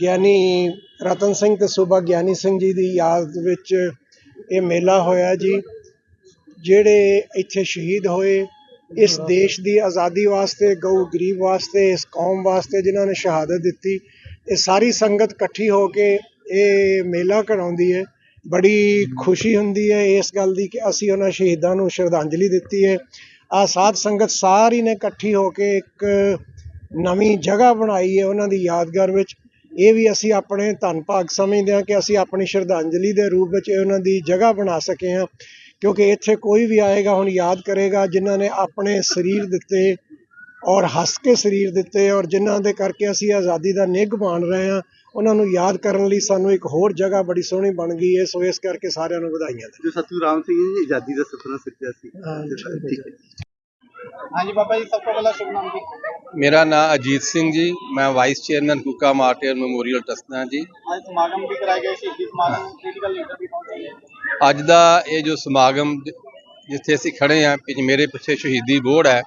ਗਿਆਨੀ ਰਤਨ ਸਿੰਘ ਤੇ ਸੂਬਾ ਗਿਆਨੀ ਸਿੰਘ ਜੀ ਦੀ ਯਾਦ ਵਿੱਚ ਇਹ ਮੇਲਾ ਹੋਇਆ ਜੀ ਜਿਹੜੇ ਇੱਥੇ ਸ਼ਹੀਦ ਹੋਏ ਇਸ ਦੇਸ਼ ਦੀ ਆਜ਼ਾਦੀ ਵਾਸਤੇ ਗਊ ਗਰੀਬ ਵਾਸਤੇ ਇਸ ਕੌਮ ਵਾਸਤੇ ਜਿਨ੍ਹਾਂ ਨੇ ਸ਼ਹਾਦਤ ਦਿੱਤੀ ਇਹ ਸਾਰੀ ਸੰਗਤ ਇਕੱਠੀ ਹੋ ਕੇ ਇਹ ਮੇਲਾ ਕਰਾਉਂਦੀ ਹੈ। ਬੜੀ ਖੁਸ਼ੀ ਹੁੰਦੀ ਹੈ ਇਸ ਗੱਲ ਦੀ ਕਿ ਅਸੀਂ ਉਹਨਾਂ ਸ਼ਹੀਦਾਂ ਨੂੰ ਸ਼ਰਧਾਂਜਲੀ ਦਿੱਤੀ ਹੈ। ਆ ਸਾਧ ਸੰਗਤ ਸਾਰੀ ਨੇ ਇਕੱਠੀ ਹੋ ਕੇ ਇੱਕ ਨਵੀਂ ਜਗ੍ਹਾ ਬਣਾਈ ਹੈ ਉਹਨਾਂ ਦੀ ਯਾਦਗਾਰ ਵਿੱਚ। ਇਹ ਵੀ ਅਸੀਂ ਆਪਣੇ ਧੰਨ ਭਾਗ ਸਮਝਦੇ ਹਾਂ ਕਿ ਅਸੀਂ ਆਪਣੀ ਸ਼ਰਧਾਂਜਲੀ ਦੇ ਰੂਪ ਵਿੱਚ ਇਹ ਉਹਨਾਂ ਦੀ ਜਗ੍ਹਾ ਬਣਾ ਸਕੇ ਹਾਂ। ਕਿਉਂਕਿ ਇੱਥੇ ਕੋਈ ਵੀ ਆਏਗਾ ਹੁਣ ਯਾਦ ਕਰੇਗਾ ਜਿਨ੍ਹਾਂ ਨੇ ਆਪਣੇ ਸਰੀਰ ਦਿੱਤੇ ਔਰ ਹੱਸ ਕੇ ਸਰੀਰ ਦਿੱਤੇ ਔਰ ਜਿਨ੍ਹਾਂ ਦੇ ਕਰਕੇ ਅਸੀਂ ਆਜ਼ਾਦੀ ਦਾ ਨਿੱਘ ਮਾਣ ਰਹੇ ਹਾਂ ਉਹਨਾਂ ਨੂੰ ਯਾਦ ਕਰਨ ਲਈ ਸਾਨੂੰ ਇੱਕ ਹੋਰ ਜਗ੍ਹਾ ਬੜੀ ਸੋਹਣੀ ਬਣ ਗਈ ਹੈ। ਸੋ ਇਸ ਕਰਕੇ ਸਾਰਿਆਂ ਨੂੰ ਵਧਾਈਆਂ ਜੋ ਸਤਿਗੁਰੂ ਰਾਮ ਸਿੰਘ ਜੀ ਆਜ਼ਾਦੀ ਦਾ ਸੁਪਨਾ ਸੱਚਿਆ ਸੀ। ਹਾਂਜੀ। ਠੀਕ ਹੈ ਹਾਂਜੀ ਬਾਬਾ ਜੀ ਸਭ ਤੋਂ ਪਹਿਲਾਂ ਸ਼ੁਭ ਨਾਮ ਜੀ ਮੇਰਾ ਨਾਮ ਅਜੀਤ ਸਿੰਘ ਜੀ ਮੈਂ vice chairman Kuka martyr memorial trust ਹਾਂ ਜੀ। ਅੱਜ ਸਮਾਗਮ ਵੀ ਕਰਾਏ ਗਏ ਸ਼ਹੀਦੀ ਸਮਾਗਮ ਕ੍ਰਿਟੀਕਲ ਲੀਡਰ ਵੀ ਪਹੁੰਚੇ ਹੈ ਅੱਜ ਦਾ ਇਹ ਜੋ ਸਮਾਗਮ ਜਿੱਥੇ ਅਸੀਂ ਖੜੇ ਹਾਂ ਪਿੱਛੇ ਮੇਰੇ ਪਿੱਛੇ ਸ਼ਹੀਦੀ ਬੋਰਡ ਹੈ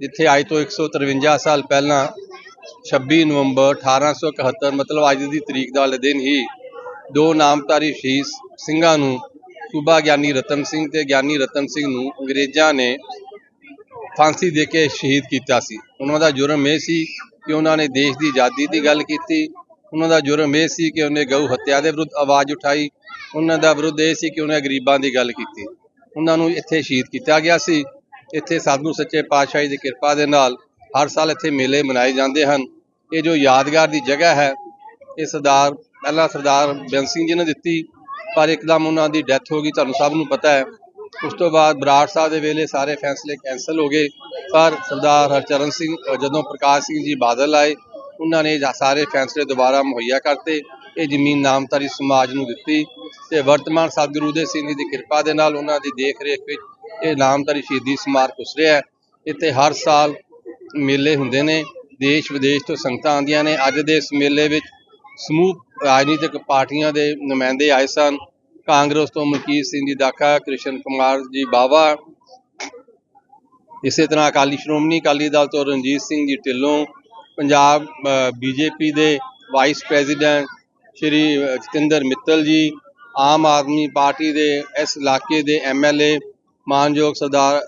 ਜਿੱਥੇ ਅੱਜ ਤੋਂ 153 ਸਾਲ ਪਹਿਲਾਂ 26 ਨਵੰਬਰ 1871 ਮਤਲਬ ਅੱਜ ਦੀ ਤਰੀਕ ਦਾ ਵਾਲੇ ਦਿਨ ਹੀ ਦੋ ਨਾਮਧਾਰੀ ਸ਼ਹੀਦ ਸਿੰਘਾਂ ਨੂੰ ਸੂਬਾ ਗਿਆਨੀ ਰਤਨ ਸਿੰਘ ਤੇ ਗਿਆਨੀ ਰਤਨ ਸਿੰਘ ਨੂੰ ਅੰਗਰੇਜ਼ਾਂ ਨੇ ਫਾਂਸੀ ਦੇ ਕੇ ਸ਼ਹੀਦ ਕੀਤਾ ਸੀ। ਉਹਨਾਂ ਦਾ ਜੁਰਮ ਇਹ ਸੀ ਕਿ ਉਹਨਾਂ ਨੇ ਦੇਸ਼ ਦੀ ਆਜ਼ਾਦੀ ਦੀ ਗੱਲ ਕੀਤੀ। ਉਹਨਾਂ ਦਾ ਜੁਰਮ ਇਹ ਸੀ ਕਿ ਉਹਨੇ ਗਊ ਹੱਤਿਆ ਦੇ ਵਿਰੁੱਧ ਆਵਾਜ਼ ਉਠਾਈ। ਉਹਨਾਂ ਦਾ ਵਿਰੁੱਧ ਇਹ ਸੀ ਕਿ ਉਹਨੇ ਗਰੀਬਾਂ ਦੀ ਗੱਲ ਕੀਤੀ। ਉਹਨਾਂ ਨੂੰ ਇੱਥੇ ਸ਼ਹੀਦ ਕੀਤਾ ਗਿਆ ਸੀ। ਇੱਥੇ ਸਤਿਗੁਰੂ ਸੱਚੇ ਪਾਤਸ਼ਾਹੀ ਦੀ ਕਿਰਪਾ ਦੇ ਨਾਲ ਹਰ ਸਾਲ ਇੱਥੇ ਮੇਲੇ ਮਨਾਏ ਜਾਂਦੇ ਹਨ। ਇਹ ਜੋ ਯਾਦਗਾਰ ਦੀ ਜਗ੍ਹਾ ਹੈ, ਇਹ ਸਰਦਾਰ, ਪਹਿਲਾਂ ਸਰਦਾਰ ਬੇਅੰਤ ਸਿੰਘ ਜੀ ਨੇ ਦਿੱਤੀ, ਪਰ ਇੱਕਦਮ ਉਹਨਾਂ ਦੀ ਡੈਥ ਹੋ ਗਈ। ਤੁਹਾਨੂੰ ਸਭ ਨੂੰ ਪਤਾ ਹੈ ਉਸ ਤੋਂ ਬਾਅਦ ਬਰਾੜ ਸਾਹਿਬ ਦੇ ਵੇਲੇ ਸਾਰੇ ਫੈਸਲੇ ਕੈਂਸਲ ਹੋ ਗਏ। ਪਰ ਸਰਦਾਰ ਹਰਚਰਨ ਸਿੰਘ ਜਦੋਂ ਪ੍ਰਕਾਸ਼ ਸਿੰਘ ਜੀ ਬਾਦਲ ਆਏ, ਉਹਨਾਂ ਨੇ ਸਾਰੇ ਫੈਸਲੇ ਦੁਬਾਰਾ ਮੁਹੱਈਆ ਕਰਤੇ। ਇਹ ਜ਼ਮੀਨ ਨਾਮਧਾਰੀ ਸਮਾਜ ਨੂੰ ਦਿੱਤੀ ਤੇ ਵਰਤਮਾਨ ਸਤਿਗੁਰੂ ਦੇ ਸਿੰਘ ਜੀ ਦੀ ਕਿਰਪਾ ਦੇ ਨਾਲ ਉਹਨਾਂ ਦੀ ਦੇਖ ਰੇਖ ਵਿੱਚ ਇਹ ਨਾਮਧਾਰੀ ਸ਼ਹੀਦੀ ਸਮਾਰਕ ਉਸ ਰਿਹਾ ਇੱਥੇ ਹਰ ਸਾਲ ਮੇਲੇ ਹੁੰਦੇ ਨੇ। ਦੇਸ਼ ਵਿਦੇਸ਼ ਤੋਂ ਸੰਗਤਾਂ ਆਉਂਦੀਆਂ ਨੇ। ਅੱਜ ਦੇ ਇਸ ਮੇਲੇ ਵਿੱਚ ਸਮੂਹ ਰਾਜਨੀਤਿਕ ਪਾਰਟੀਆਂ ਦੇ ਨੁਮਾਇੰਦੇ ਆਏ ਸਨ। ਕਾਂਗਰਸ ਤੋਂ ਮਲਕੀਤ ਸਿੰਘ ਜੀ ਦਾਖਾ, ਕ੍ਰਿਸ਼ਨ ਕੁਮਾਰ ਜੀ ਬਾਵਾ। ਇਸੇ ਤਰ੍ਹਾਂ ਅਕਾਲੀ ਸ਼੍ਰੋਮਣੀ ਅਕਾਲੀ ਦਲ ਤੋਂ ਰਣਜੀਤ ਸਿੰਘ ਜੀ ਢਿੱਲੋਂ, ਪੰਜਾਬ ਬੀਜੇਪੀ ਦੇ ਵਾਈਸ ਪ੍ਰੈਜ਼ੀਡੈਂਟ ਸ਼੍ਰੀ ਜਤਿੰਦਰ ਮਿੱਤਲ ਜੀ, ਆਮ ਆਦਮੀ ਪਾਰਟੀ ਦੇ ਇਸ ਇਲਾਕੇ ਦੇ ਐਮਐਲਏ ਮਾਨਯੋਗ ਸਰਦਾਰ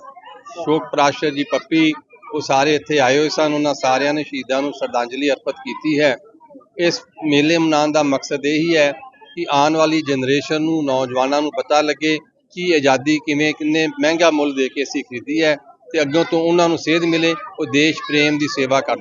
ਸ਼ੋਕ ਪ੍ਰਾਸ਼ਰ ਜੀ ਪੱਪੀ, ਉਹ ਸਾਰੇ ਇੱਥੇ ਆਏ ਹੋਏ ਸਨ। ਉਹਨਾਂ ਸਾਰਿਆਂ ਨੇ ਸ਼ਹੀਦਾਂ ਨੂੰ ਸ਼ਰਧਾਂਜਲੀ ਅਰਪਿਤ ਕੀਤੀ ਹੈ। ਇਸ ਮੇਲੇ ਮਨਾਉਣ ਦਾ ਮਕਸਦ ਇਹ ਹੀ ਹੈ ਕਿ ਆਉਣ ਵਾਲੀ ਜਨਰੇਸ਼ਨ ਨੂੰ, ਨੌਜਵਾਨਾਂ ਨੂੰ ਪਤਾ ਲੱਗੇ ਕਿ ਆਜ਼ਾਦੀ ਕਿਵੇਂ, ਕਿੰਨੇ ਮਹਿੰਗਾ ਮੁੱਲ ਦੇ ਕੇ ਅਸੀਂ ਖਰੀਦੀ ਹੈ ਤੇ ਅੱਗੋਂ ਤੋਂ ਉਹਨਾਂ ਨੂੰ ਸੇਧ ਮਿਲੇ, ਉਹ ਦੇਸ਼ ਪ੍ਰੇਮ ਦੀ ਸੇਵਾ ਕਰ